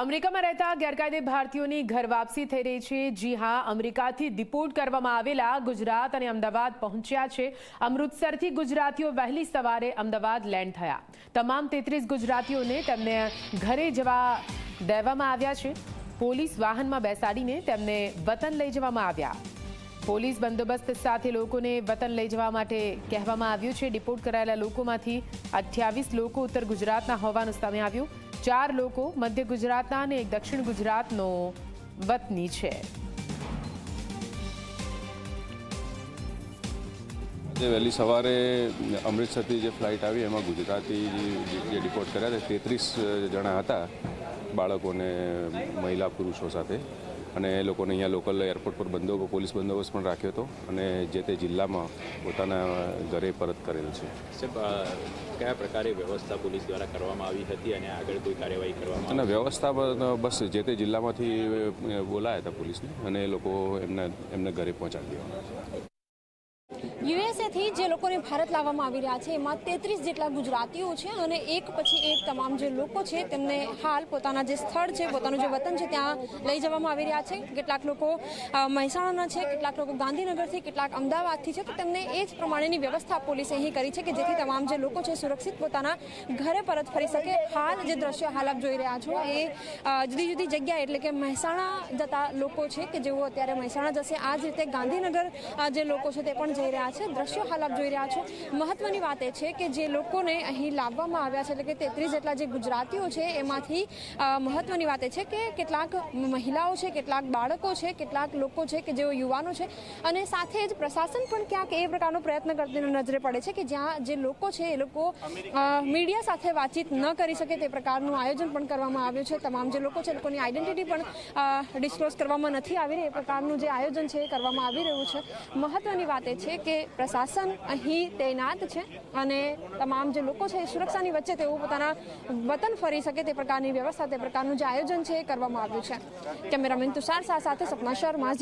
અમેરિકામાં રહેતા ગેરકાયદે ભારતીયોની ઘર વાપસી થઈ રહી છે. જી હા, અમેરિકાથી ડિપોર્ટ કરવામાં આવેલા ગુજરાત અને અમદાવાદ પહોંચ્યા છે. અમૃતસરથી ગુજરાતીઓ વહેલી સવારે અમદાવાદ લેન્ડ થયા. તમામ તેત્રીસ ગુજરાતીઓને તેમને ઘરે જવા દેવામાં આવ્યા છે. પોલીસ વાહનમાં બેસાડીને તેમને વતન લઈ જવામાં આવ્યા. પોલીસ બંદોબસ્ત સાથે લોકોને વતન લઈ જવા માટે કહેવામાં આવ્યું છે. ડિપોર્ટ કરાયેલા લોકોમાંથી અઠ્યાવીસ લોકો ઉત્તર ગુજરાતના હોવાનું સામે આવ્યું. ચાર લોકો મધ્ય ગુજરાતના અને એક દક્ષિણ ગુજરાતનો વતની છે. આજે વહેલી સવારે અમૃતસરથી જે ફ્લાઇટ આવી એમાં ગુજરાતી જે ડિપોર્ટ કર્યા હતા, તેત્રીસ જણા હતા બાળકોને મહિલા પુરુષો સાથે. અને એ લોકોને અહીંયા લોકલ એરપોર્ટ પર બંદોબસ્ત પોલીસ બંદોબસ્ત પણ રાખ્યો હતો અને જે તે જિલ્લામાં પોતાના ઘરે પરત કરેલ છે. કયા પ્રકારે વ્યવસ્થા પોલીસ દ્વારા કરવામાં આવી હતી અને આગળ કોઈ કાર્યવાહી કરવામાં અને વ્યવસ્થા બસ જે તે જિલ્લામાંથી બોલાયા હતા પોલીસને અને એ લોકો એમને એમને ઘરે પહોંચાડી દેવાના છે. યુએસએથી જે લોકોને ભારત લાવવામાં આવી રહ્યા છે, એમાં તેત્રીસ જેટલા ગુજરાતીઓ છે અને એક પછી એક તમામ જે લોકો છે, તેમને હાલ પોતાના જે સ્થળ છે, પોતાનું જે વતન છે, ત્યાં લઈ જવામાં આવી રહ્યા છે. કેટલાક લોકો મહેસાણાના છે, કેટલાક લોકો ગાંધીનગરથી કેટલાક અમદાવાદથી છે, તો તેમને એ જ પ્રમાણેની વ્યવસ્થા પોલીસે અહીં કરી છે કે જેથી તમામ જે લોકો છે, સુરક્ષિત પોતાના ઘરે પરત ફરી શકે. હાલ જે દ્રશ્ય હાલ આપ જોઈ રહ્યા છો, એ જુદી જુદી જગ્યાએ એટલે કે મહેસાણા જતા લોકો છે કે જેઓ અત્યારે મહેસાણા જશે, આ જ રીતે ગાંધીનગર જે લોકો છે, તે પણ જઈ રહ્યા છે, દ્રશ્યો હાલ આપ જોઈ રહ્યા છો. મહત્વની વાત એ છે કે જે લોકોને અહીં લાવવામાં આવ્યા છે, એટલે કે તેત્રીસ જેટલા જે ગુજરાતીઓ છે, એમાંથી મહત્વની વાત એ છે કે કેટલાક મહિલાઓ છે, કેટલાક બાળકો છે, કેટલાક લોકો છે કે જેઓ યુવાનો છે. અને સાથે જ પ્રશાસન પણ ક્યાંક એ પ્રકારનો પ્રયત્ન કરતી નજરે પડે છે કે જ્યાં જે લોકો છે, એ લોકો મીડિયા સાથે વાતચીત ન કરી શકે તે પ્રકારનું આયોજન પણ કરવામાં આવ્યું છે. તમામ જે લોકો છે, લોકોની આઈડેન્ટિટી પણ ડિસ્ક્લોઝ કરવામાં નથી આવી રહી. એ પ્રકારનું જે આયોજન છે એ કરવામાં આવી રહ્યું છે. મહત્વની વાત એ છે કે પ્રશાસન અહીં તૈનાત છે અને તમામ જે લોકો છે એ સુરક્ષાની વચ્ચે તેઓ પોતાના વતન ફરી શકે તે પ્રકારની વ્યવસ્થા, તે પ્રકારનું જે આયોજન છે એ કરવામાં આવ્યું છે. કેમેરામેન તુષાર શાહ સાથે સપના શર્મા